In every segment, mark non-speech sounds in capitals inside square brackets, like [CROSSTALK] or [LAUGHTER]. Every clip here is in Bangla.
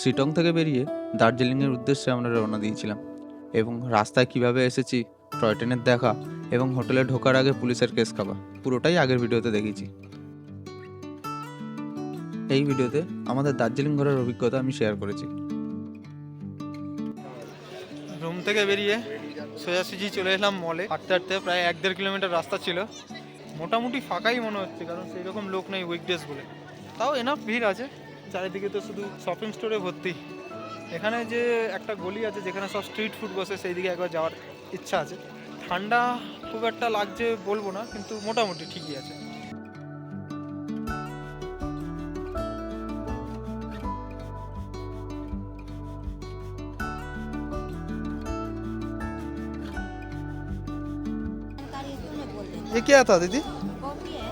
শিটং থেকে বেরিয়ে দার্জিলিংয়ের উদ্দেশ্যে আমরা রওনা দিয়েছিলাম এবং রাস্তায় কীভাবে এসেছি, টয় ট্রেনের দেখা এবং হোটেলে ঢোকার আগে পুলিশের কেস খাওয়া, পুরোটাই আগের ভিডিওতে দেখেছি। এই ভিডিওতে আমাদের দার্জিলিং ঘোরার অভিজ্ঞতা আমি শেয়ার করেছি। রুম থেকে বেরিয়ে সোজাসুজি চলে এলাম মলে হাঁটতে হাঁটতে প্রায় এক দেড় কিলোমিটার রাস্তা ছিল। মোটামুটি ফাঁকাই মনে হচ্ছে, কারণ সেই রকম লোক নেই উইকডেজ বলে। তাও এনাফ ভিড় আছে। চারিদিকে তো শুধু শপিং স্টোরে ভর্তি এখানে যে একটা গলি আছে যেখানে সব স্ট্রিট ফুড বসে সেই দিকে একবার যাওয়ার ইচ্ছা আছে ঠান্ডা খুব একটা লাগছে বলবো না কিন্তু মোটামুটি ঠিকই আছে जानकारी क्यों नहीं बोल देते ये क्या था दीदी कॉफी है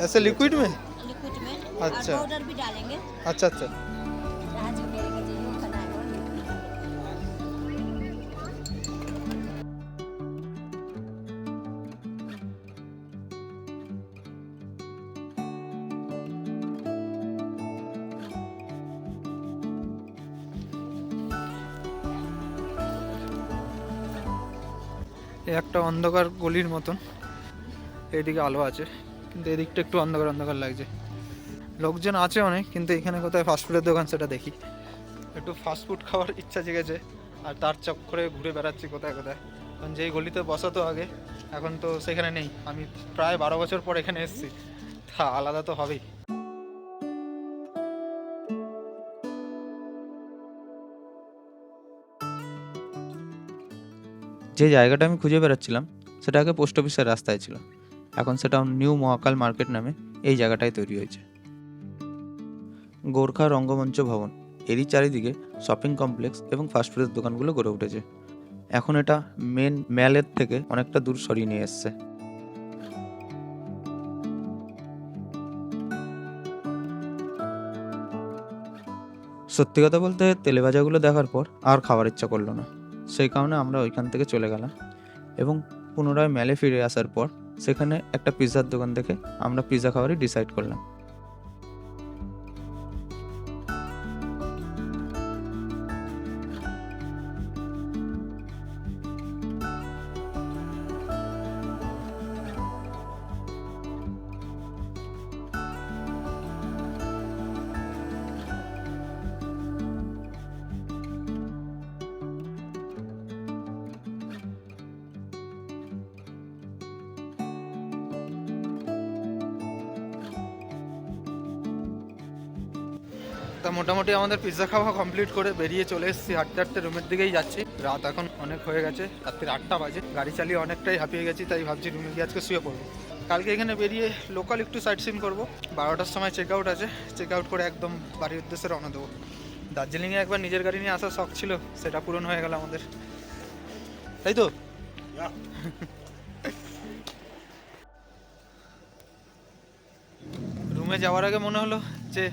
ऐसे लिक्विड में लिक्विड में अच्छा। और पाउडर भी डालेंगे আচ্ছা আচ্ছা। একটা অন্ধকার গলির মতন। এদিকে আলো আছে, কিন্তু এদিকটা একটু অন্ধকার অন্ধকার লাগছে। লোকজন আছে অনেক, কিন্তু এখানে কোথায় ফাস্টফুডের দোকান সেটা দেখি। একটু ফাস্টফুড খাওয়ার ইচ্ছা জেগেছে, আর তার চক্করে ঘুরে বেড়াচ্ছি কোথায় কোথায়। কারণ যেই গলিতে বসাতো আগে, এখন তো সেখানে নেই। আমি প্রায় বারো বছর পর এখানে এসেছি। তা আলাদা তো হবেই। যে জায়গাটা আমি খুঁজে বেড়াচ্ছিলাম, সেটা আগে পোস্ট অফিসের রাস্তায় ছিল। এখন সেটা নিউ মহাকাল মার্কেট নামে এই জায়গাটায় তৈরি হয়েছে। গোর্খা রঙ্গমঞ্চ ভবন। এরই চারিদিকে শপিং কমপ্লেক্স এবং ফাস্টফুডের দোকানগুলো গড়ে উঠেছে। এখন এটা মেন ম্যালের থেকে অনেকটা দূর সরিয়ে নিয়ে এসছে। সত্যি কথা বলতে তেলে ভাজাগুলো দেখার পর আর খাবার ইচ্ছা করল না। সেই কারণে আমরা ওইখান থেকে চলে গেলাম এবং পুনরায় মেলে ফিরে আসার পর সেখানে একটা পিৎজার দোকান দেখে আমরা পিৎজা খাওয়ারই ডিসাইড করলাম। তা মোটামুটি আমাদের পিৎজা খাওয়া কমপ্লিট করে বেরিয়ে চলে এসেছি হাঁটতে হাঁটতে রুমের দিকেই যাচ্ছি। রাত এখন অনেক হয়ে গেছে রাত্রির আটটা বাজে। গাড়ি চালিয়ে অনেকটাই হাঁপিয়ে গেছি তাই ভাবছি রুমে গিয়ে আজকে শুয়ে পড়ব। কালকে এখানে বেরিয়ে লোকাল একটু সাইট সিন করব। বারোটার সময় চেক আউট আছে চেক আউট করে একদম বাড়ির উদ্দেশ্যে রওনা দেবো। দার্জিলিংয়ে একবার নিজের গাড়ি নিয়ে আসার শখ ছিল সেটা পূরণ হয়ে গেল আমাদের। তাই তো? রুমে [LAUGHS] যাওয়ার আগে মনে হলো যে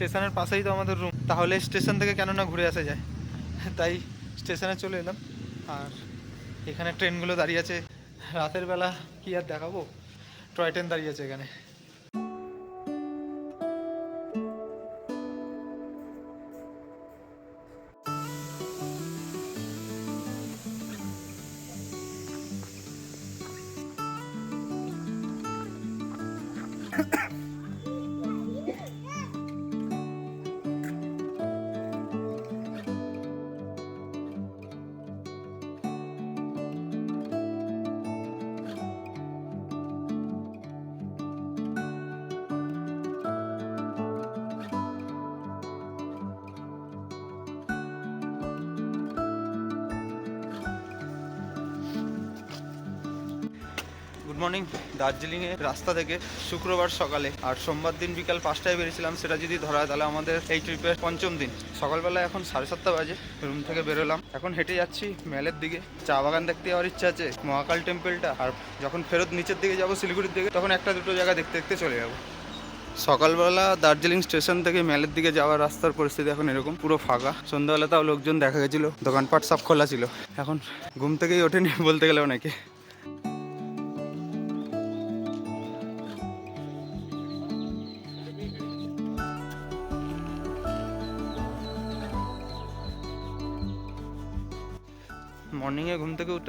স্টেশনের পাশেই তো আমাদের রুম তাহলে স্টেশন থেকে কেন না ঘুরে আসা যায়? তাই স্টেশনে চলে এলাম। আর এখানে ট্রেনগুলো দাঁড়িয়ে আছে। রাতের বেলা কি আর দেখাবো? টয় ট্রেন দাঁড়িয়ে আছে এখানে। মর্নিং দার্জিলিংয়ে রাস্তা থেকে শুক্রবার সকালে আর সোমবার দিন বিকাল পাঁচটায় বেরিয়েছিলাম, সেটা যদি ধরা তাহলে আমাদের এই ট্রিপের পঞ্চম দিন। সকালবেলা এখন সাড়ে সাতটা বাজে, রুম থেকে বেরোলাম। এখন হেঁটে যাচ্ছি মেলের দিকে। চা বাগান দেখতে যাওয়ার ইচ্ছা আছে, মহাকাল টেম্পলটা, আর যখন ফেরত নিচের দিকে যাব, শিলিগুড়ির দিকে, তখন একটা দুটো জায়গা দেখতে দেখতে চলে যাব। সকালবেলা দার্জিলিং স্টেশন থেকে মেলের দিকে যাওয়ার রাস্তার পরিস্থিতি এখন এরকম, পুরো ফাঁকা। সন্ধ্যাবেলা তাও লোকজন দেখা গেছিল, দোকানপাট সব খোলা ছিল। এখন ঘুম থেকেই ওঠেনি বলতে গেলে অনেকে।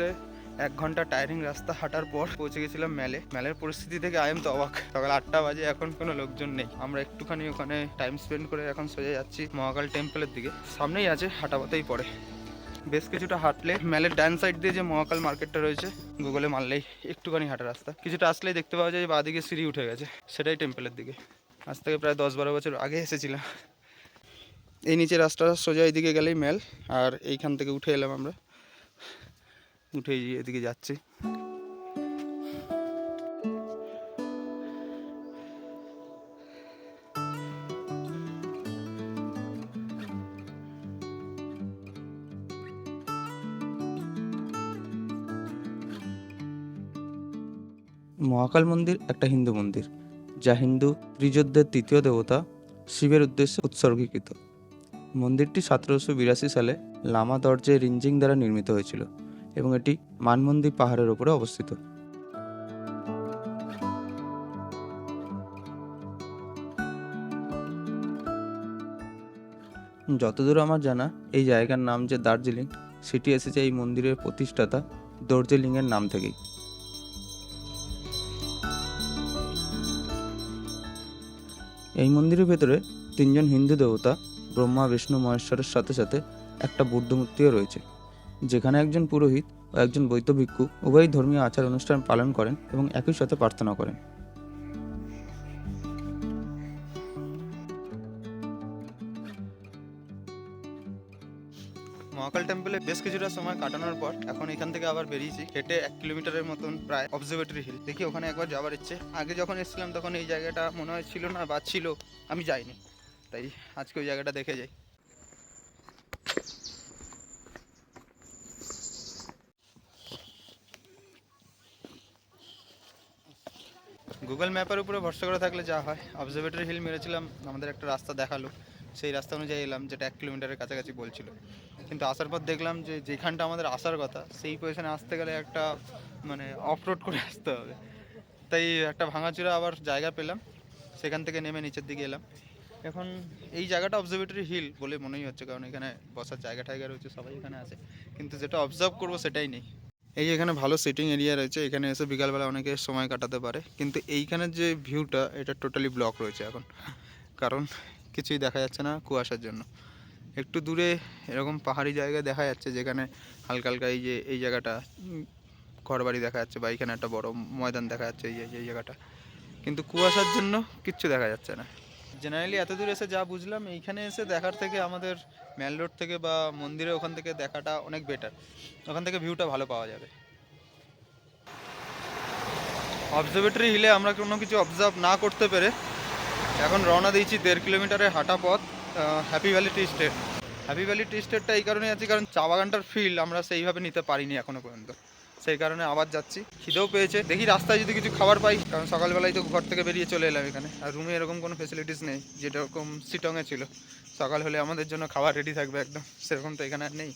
উঠে এক ঘণ্টা টায়ারিং রাস্তা হাঁটার পর পৌঁছে গেছিলাম মেলে। মেলের পরিস্থিতি থেকে আই এম তো অবাক। সকাল আটটা বাজে, এখন কোনো লোকজন নেই। আমরা একটুখানি ওখানে টাইম স্পেন্ড করে এখন সোজা যাচ্ছি মহাকাল টেম্পলের দিকে। সামনেই আছে হাঁটা পথেই পড়ে। বেশ কিছুটা হাঁটলে মেলের ডান সাইড দিয়ে যে মহাকাল মার্কেটটা রয়েছে গুগলে মারলেই একটুখানি হাঁটা রাস্তা। কিছুটা আসলেই দেখতে পাওয়া যায় বাঁদিকে সিঁড়ি উঠে গেছে। সেটাই টেম্পলের দিকে। আজ থেকে প্রায় দশ বারো বছর আগে এসেছিলাম। এই নিচে রাস্তা সোজা এইদিকে গেলেই মেল। আর এইখান থেকে উঠে এলাম আমরা। উঠে এদিকে যাচ্ছে। মহাকাল মন্দির একটা হিন্দু মন্দির, যা হিন্দু ত্রিযোদ্ধের তৃতীয় দেবতা শিবের উদ্দেশ্যে উৎসর্গীকৃত। মন্দিরটি সতেরোশো বিরাশি সালে লামা দর্জে রিঞ্জিং দ্বারা নির্মিত হয়েছিল। এবং এটি মানমন্দির পাহাড়ের ওপরে অবস্থিত। যতদূর আমার জানা, এই জায়গার নাম যে দার্জিলিং, সেটি এসেছে এই মন্দিরের প্রতিষ্ঠাতা দর্জিলিংয়ের নাম থেকেই। এই মন্দিরের ভেতরে তিনজন হিন্দু দেবতা, ব্রহ্মা, বিষ্ণু, মহেশ্বরের সাথে সাথে একটা বুদ্ধ মূর্তিও রয়েছে। যেখানে একজন পুরোহিত ও একজন বৈদ্য ভিক্ষু উভয়ই ধর্মীয় আচার অনুষ্ঠান পালন করেন এবং একই সাথে প্রার্থনা করেন। মহাকাল টেম্পলে বেশ কিছুটা সময় কাটানোর পর এখন এখান থেকে আবার বেরিয়েছি। হেঁটে এক কিলোমিটারের মতন প্রায় অবজারভেটরি হিল দেখি ওখানে একবার যাওয়ার ইচ্ছে। আগে যখন এসেছিলাম তখন এই জায়গাটা মনে হয় ছিল না বা ছিল, আমি যাইনি। তাই আজকে ওই জায়গাটা দেখে যাই। গুগল ম্যাপের উপরে ভরসা করে থাকলে যা হয়। অবজারভেটরি হিল মেরেছিলাম, আমাদের একটা রাস্তা দেখাল। সেই রাস্তা অনুযায়ী এলাম, যেটা এক কিলোমিটারের কাছাকাছি বলছিল। কিন্তু আসার পর দেখলাম যে যেখানটা আমাদের আসার কথা, সেই পজিশনে আসতে গেলে একটা মানে অফ রোড করে আসতে হবে। তাই একটা ভাঙাচুরা আবার জায়গা পেলাম। সেখান থেকে নেমে নিচের দিকে এলাম। এখন এই জায়গাটা অবজারভেটরি হিল বলে মনেই হচ্ছে, কারণ এখানে বসার জায়গা টায়গা রয়েছে, সবাই এখানে আছে। কিন্তু যেটা অবজার্ভ করব সেটাই নেই। এই যে এখানে ভালো সিটিং এরিয়া রয়েছে, এখানে এসে বিকালবেলা অনেকে সময় কাটাতে পারে। কিন্তু এইখানের যে ভিউটা এটা টোটালি ব্লক রয়েছে এখন। কারণ কিছুই দেখা যাচ্ছে না কুয়াশার জন্য। একটু দূরে এরকম পাহাড়ি জায়গা দেখা যাচ্ছে, যেখানে হালকা হালকা এই যে, এই জায়গাটা ঘরবাড়ি দেখা যাচ্ছে বা এখানে একটা বড় ময়দান দেখা যাচ্ছে, এই যে, এই জায়গাটা। কিন্তু কুয়াশার জন্য কিচ্ছু দেখা যাচ্ছে না। জেনারেলি এত দূর এসে যা বুঝলাম, এইখানে এসে দেখার থেকে আমাদের ম্যাল রোড থেকে বা মন্দিরে ওখান থেকে দেখাটা অনেক বেটার ওখান থেকে ভিউটা ভালো পাওয়া যাবে। অবজারভেটরি হিলে আমরা কোনো কিছু অবজার্ভ না করতে পেরে এখন রওনা দিয়েছি দেড় কিলোমিটারের হাঁটা পথ Happy Valley tea estate Happy Valley tea স্টেটটা এই কারণে আছে কারণ চা বাগানটার ফিল আমরা সেইভাবে নিতে পারিনি এখনও পর্যন্ত। সেই কারণে আবার যাচ্ছি। খিদেও পেয়েছে। দেখি রাস্তায় যদি কিছু খাবার পাই, কারণ সকালবেলায় তো ঘর থেকে বেরিয়ে চলে এলাম এখানে। আর রুমে এরকম কোনো ফেসিলিটিস নেই, যেটা এরকম সিটংয়ে ছিল। সকাল হলে আমাদের জন্য খাবার রেডি থাকবে একদম। সেরকম তো এখানে আর নেই।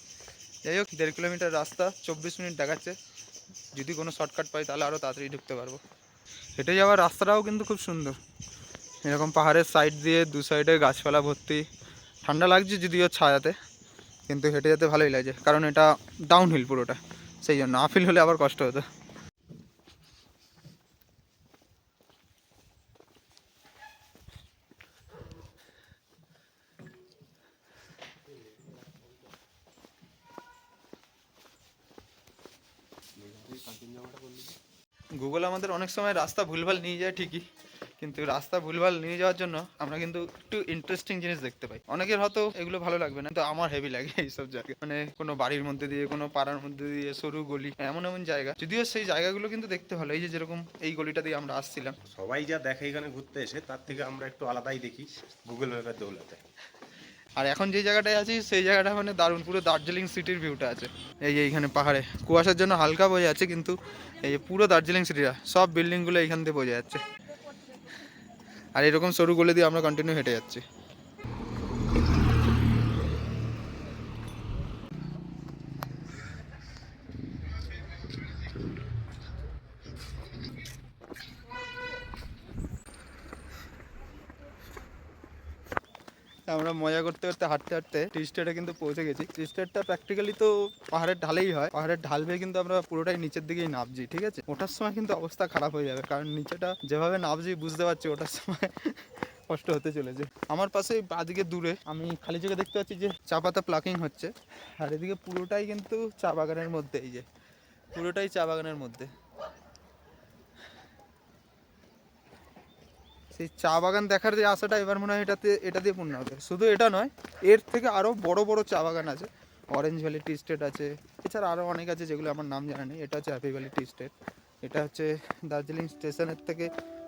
যাই হোক, দেড় কিলোমিটার রাস্তা, চব্বিশ মিনিট দেখাচ্ছে। যদি কোনো শর্টকাট পাই, তাহলে আরও তাড়াতাড়ি ঢুকতে পারব। হেঁটে যাওয়ার রাস্তাটাও কিন্তু খুব সুন্দর। এরকম পাহাড়ের সাইড দিয়ে দু সাইডে গাছপালা ভর্তি। ঠান্ডা লাগছে যদিও ছায়াতে, কিন্তু হেঁটে যেতে ভালোই লাগছে কারণ এটা ডাউন হিল পুরোটা। সেই জন্য আপিল হলে আবার কষ্ট হতো। গুগল আমাদের অনেক সময় রাস্তা ভুলভাল নিয়ে যায় ঠিকই। কিন্তু রাস্তা ভুলভাল নিয়ে যাওয়ার জন্য আমরা কিন্তু একটু ইন্টারেস্টিং জিনিস দেখতে পাই। অনেকের হয়তো এগুলো ভালো লাগবে না তো আমার হেভি লাগে এইসব জায়গা। মানে কোনো বাড়ির মধ্যে দিয়ে কোনো পাড়ার মধ্যে দিয়ে সরু গলি এমন এমন জায়গা। যদিও সেই জায়গাগুলো কিন্তু দেখতে ভালো এই যে যেরকম এই গলিটা দিয়ে আমরা আসছিলাম। সবাই যা দেখে এখানে ঘুরতে এসে তার থেকে আমরা একটু আলাদাই দেখি গুগল ম্যাপের দৌলতে। আর এখন যে জায়গাটায় আছি সেই জায়গাটা মানে দারুণ পুরো দার্জিলিং সিটির ভিউটা আছে। এই যে এইখানে পাহাড়ে। কুয়াশার জন্য হালকা বোঝা যাচ্ছে কিন্তু এই যে পুরো দার্জিলিং সিটিটা সব বিল্ডিংগুলো এইখান থেকে বোঝা যাচ্ছে। আর এরকম সরু গলে দিয়ে আমরা কন্টিনিউ হেঁটে যাচ্ছি আমরা মজা করতে করতে, হাঁটতে হাঁটতে টি স্টেটে কিন্তু পৌঁছে গেছি। টি স্টেটটা প্র্যাকটিক্যালি তো পাহাড়ের ঢালেই হয়। পাহাড়ের ঢাল বেয়ে কিন্তু আমরা পুরোটাই নিচের দিকেই নামছি, ঠিক আছে? ওঠার সময় কিন্তু অবস্থা খারাপ হয়ে যাবে, কারণ নিচেটা যেভাবে নামছি বুঝতে পারছি ওঠার সময় [LAUGHS] কষ্ট হতে চলেছে। আমার পাশে বাদিকে দূরে আমি খালি চোখে দেখতে পাচ্ছি যে চা পাতা প্লাকিং হচ্ছে। আর এদিকে পুরোটাই কিন্তু চা বাগানের মধ্যে, এই যে পুরোটাই চা বাগানের মধ্যে। সেই চা বাগান দেখার যে আশাটা এবার মনে হয় এটাতে, এটা দিয়ে পূর্ণ হবে। শুধু এটা নয়, এর থেকে আরও বড় বড় চা বাগান আছে। অরেঞ্জ ভ্যালি টি স্টেট আছে। এছাড়া আরও অনেক আছে যেগুলো আমার নাম জানা নেই। এটা হচ্ছে হ্যাপি ভ্যালি টি স্টেট এটা হচ্ছে দার্জিলিং স্টেশনের থেকে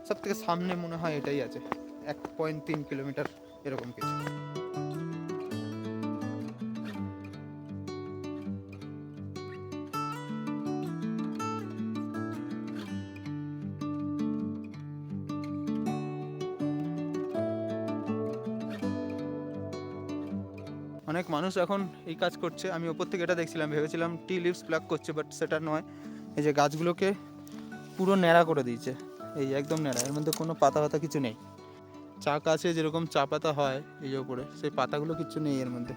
সব থেকে সামনে মনে হয় এটাই আছে। এক পয়েন্ট তিন কিলোমিটার এরকম কিছু। মানুষ এখন এই কাজ করছে। আমি ওপর থেকে এটা দেখছিলাম, ভেবেছিলাম টি লিভস প্লাক করছে বাট সেটা নয়। এই যে গাছগুলোকে পুরো ন্যাড়া করে দিয়েছে। এই একদম ন্যাড়া, এর মধ্যে কোনো পাতা পাতা কিছু নেই। চা গাছে যেরকম চা পাতা হয় এই যে উপরে সেই পাতাগুলো কিছু নেই এর মধ্যে।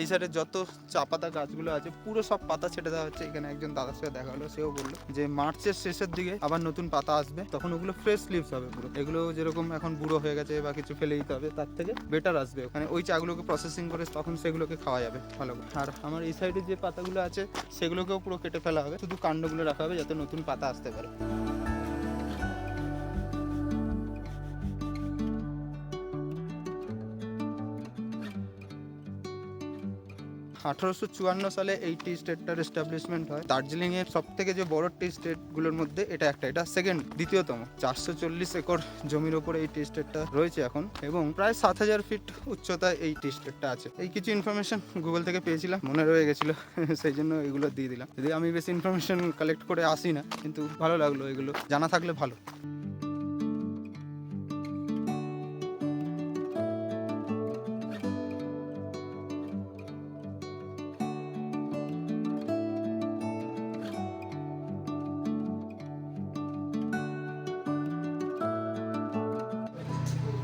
এই সাইডে যত চা পাতা গাছগুলো আছে, পুরো সব পাতা ছেটে দেওয়া হচ্ছে। এখানে একজন দাদার সাথে দেখা হলো, সেও বলল যে, মার্চের শেষের দিকে আবার নতুন পাতা আসবে। তখন ওগুলো ফ্রেশ লিভস হবে পুরো। এগুলো যেরকম এখন বুড়ো হয়ে গেছে বা কিছু ফেলে দিতে হবে, তার থেকে বেটার আসবে। ওখানে ওই চাগুলোকে প্রসেসিং করে তখন সেগুলোকে খাওয়া যাবে ভালো করে। আর আমার এই সাইডে যে পাতাগুলো আছে, সেগুলোকেও পুরো কেটে ফেলা হবে। শুধু কাণ্ডগুলো রাখা হবে যাতে নতুন পাতা আসতে পারে। আঠারোশো চুয়ান্ন সালে এই টি স্টেটটার এস্টাবলিশমেন্ট হয়। দার্জিলিং এর সব থেকে যে বড় টি স্টেটগুলোর মধ্যে এটা একটা। এটা সেকেন্ড দ্বিতীয়তম। চারশো চল্লিশ একর জমির ওপরে এই টি স্টেটটা রয়েছে এখন এবং প্রায় সাত হাজার ফিট উচ্চতায় এই টি স্টেটটা আছে। এই কিছু ইনফরমেশন গুগল থেকে পেয়েছিলাম, মনে রয়ে গেছিল, [LAUGHS] সেই জন্য এগুলো দিয়ে দিলাম। যদি আমি বেশি ইনফরমেশন কালেক্ট করে আসি না, কিন্তু ভালো লাগল এগুলো। জানা থাকলে ভালো।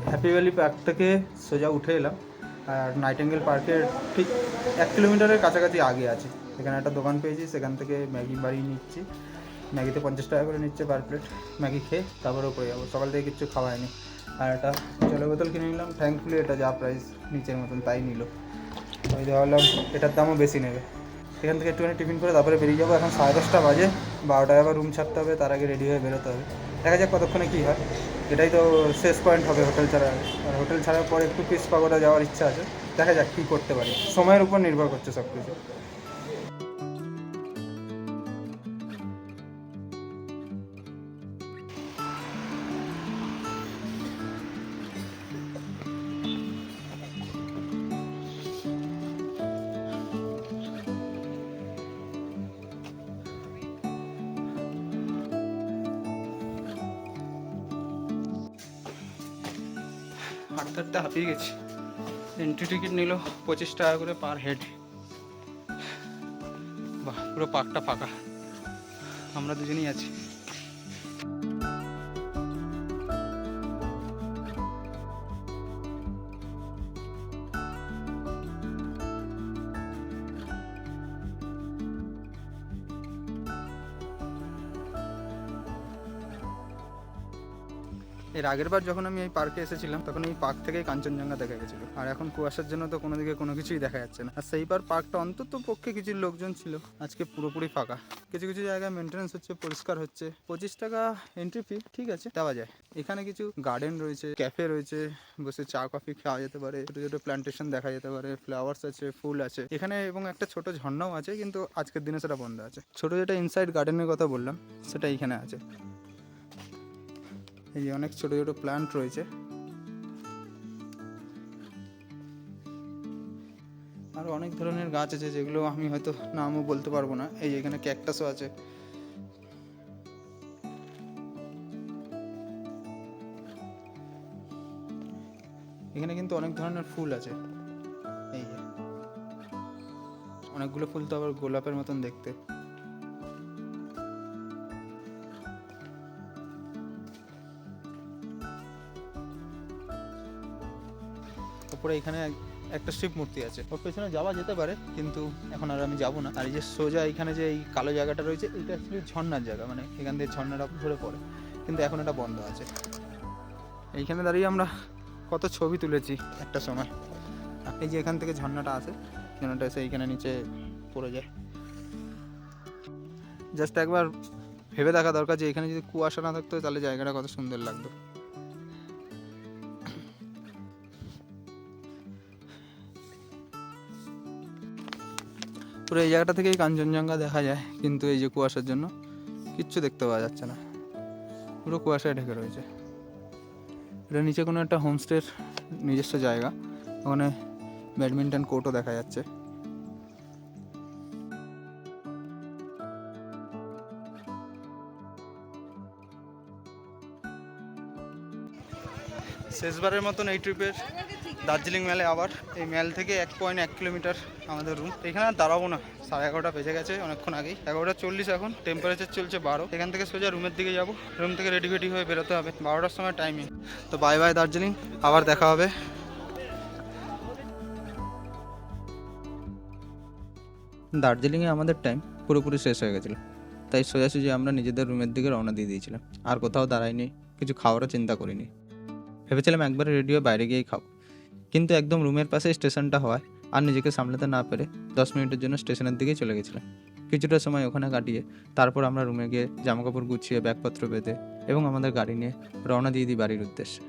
হ্যাপি ভ্যালি পার্ক থেকে সোজা উঠে এলাম। আর নাইটেঙ্গেল পার্কের ঠিক এক কিলোমিটারের কাছাকাছি আগে আছে। এখানে একটা দোকান পেয়েছি, সেখান থেকে ম্যাগি বাড়ি নিচ্ছি। ম্যাগিতে পঞ্চাশ টাকা করে নিচ্ছে পার প্লেট ম্যাগি খেয়ে তারপরে উপরে যাব। সকাল থেকে কিচ্ছু খাওয়া হয়নি। আর একটা জলের বোতল কিনে নিলাম। থ্যাঙ্কফুলি এটা যা প্রাইস নিচের মতন তাই নিল। ওই ভাবলাম, এটার দামও বেশি নেবে। সেখান থেকে একটুখানি টিফিন করে তারপরে বেরিয়ে যাব। এখন সাড়ে দশটা বাজে। বারোটায় আবার রুম ছাড়তে হবে। তার আগে রেডি হয়ে বেরোতে হবে। দেখা যাক কতক্ষণে কী হয়। এটাই তো শেষ পয়েন্ট হবে হোটেল ছাড়া। আর হোটেল ছাড়ার পর একটু পিস পাগোটা যাওয়ার ইচ্ছা আছে। দেখা যাক কী করতে পারি। সময়ের উপর নির্ভর করছে সব কিছু হাঁটতে হাঁটতে হাঁপিয়ে গেছি। এন্ট্রি টিকিট নিল, পঁচিশ টাকা করে পার হেড বাহ, পুরো পার্কটা ফাঁকা। আমরা দুজনেই আছি। এর আগের বার যখন আমি এই পার্কে এসেছিলাম, তখন এই পার্ক থেকেই কাঞ্চনজঙ্ঘা দেখা গেছিল। আর এখন কুয়াশার জন্য তো কোনো দিকে কোনো কিছুই দেখা যাচ্ছে না। আর সেইবার পার্কটা অন্তত পক্ষে কিছু লোকজন ছিল। আজকে পুরোপুরি ফাঁকা। কিছু কিছু জায়গায় মেনটেন্স হচ্ছে, পরিষ্কার হচ্ছে। পঁচিশ টাকা এন্ট্রি ফি ঠিক আছে, দেওয়া যায়। এখানে কিছু গার্ডেন রয়েছে ক্যাফে রয়েছে, বসে চা কফি খাওয়া যেতে পারে। ছোটো ছোটো প্ল্যান্টেশন দেখা যেতে পারে ফ্লাওয়ার্স আছে, ফুল আছে। এখানে এবং একটা ছোট ঝর্ণাও আছে, কিন্তু আজকের দিনে সেটা বন্ধ আছে। ছোট যেটা ইনসাইড গার্ডেনের কথা বললাম, সেটা এইখানে আছে। এই যে অনেক ছোট ছোট প্ল্যান্ট রয়েছে। আরও অনেক ধরনের গাছ আছে যেগুলো আমি হয়তো নামও বলতে পারব না। এই যে এখানে ক্যাকটাসও আছে। এখানে কিন্তু অনেক ধরনের ফুল আছে। এই অনেকগুলো ফুল তো আবার গোলাপের মতন দেখতে। তারপরে এখানে একটা শিব মূর্তি আছে। ওর পেছনে যাওয়া যেতে পারে, কিন্তু এখন আর আমি যাব না। আর এই যে সোজা এখানে যে এই কালো জায়গাটা রয়েছে, এটা অ্যাকচুয়ালি ঝর্ণার জায়গা মানে এখান থেকে ঝর্ণাটা ঝরে পড়ে। কিন্তু এখন এটা বন্ধ আছে। এইখানে দাঁড়িয়ে আমরা কত ছবি তুলেছি, একটা সময়। এই যে এখান থেকে ঝর্ণাটা আসে ঝর্ণাটা এসে এইখানে নিচে পড়ে যায়। জাস্ট একবার ভেবে দেখা দরকার যে এখানে যদি কুয়াশা না থাকতো, তাহলে জায়গাটা কত সুন্দর লাগতো। পুরো এই জায়গাটা থেকেই কাঞ্চনজঙ্ঘা দেখা যায়, কিন্তু এই যে কুয়াশার জন্য কিচ্ছু দেখতে পাওয়া যাচ্ছে না। পুরো কুয়াশায় ঢেকে রয়েছে। এটা নিচে কোনো একটা হোমস্টের নিজস্ব জায়গা। ওখানে ব্যাডমিন্টন কোর্টও দেখা যাচ্ছে। শেষবারের মতন এই ট্রিপের দার্জিলিং মেলে আবার। এই মেল থেকে এক পয়েন্ট এক কিলোমিটার আমাদের রুম এখানে আর দাঁড়াবো না। সাড়ে এগারোটা বেজে গেছে অনেকক্ষণ আগেই। এগারোটা চল্লিশ এখন। টেম্পারেচার চলছে বারো। এখান থেকে সোজা রুমের দিকে যাব। রুম থেকে রেডি ফেডি হয়ে বেরোতে হবে। বারোটার সময় টাইমিং তো বাই বাই দার্জিলিং। আবার দেখা হবে। দার্জিলিংয়ে আমাদের টাইম পুরোপুরি শেষ হয়ে গেছিল। তাই সোজাসুজি আমরা নিজেদের রুমের দিকে রওনা দিয়ে দিয়েছিলাম। আর কোথাও দাঁড়াইনি। কিছু খাওয়ারও চিন্তা করিনি। ভেবেছিলাম একবারে রেডিও বাইরে গিয়েই খাব। কিন্তু একদম রুমের পাশে স্টেশনটা হওয়ায় আর নিজেকে সামলাতে না পেরে দশ মিনিটের জন্য স্টেশনের দিকেই চলে গেছিলাম। কিছুটা সময় ওখানে কাটিয়ে তারপর আমরা রুমে গিয়ে জামাকাপড় গুছিয়ে, ব্যাগপত্র বেঁধে এবং আমাদের গাড়ি নিয়ে রওনা দিয়ে দিই বাড়ির উদ্দেশ্যে।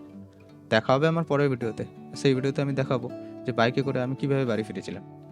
দেখা হবে আমার পরের ভিডিওতে। সেই ভিডিওতে আমি দেখাবো যে বাইকে করে আমি কীভাবে বাড়ি ফিরেছিলাম।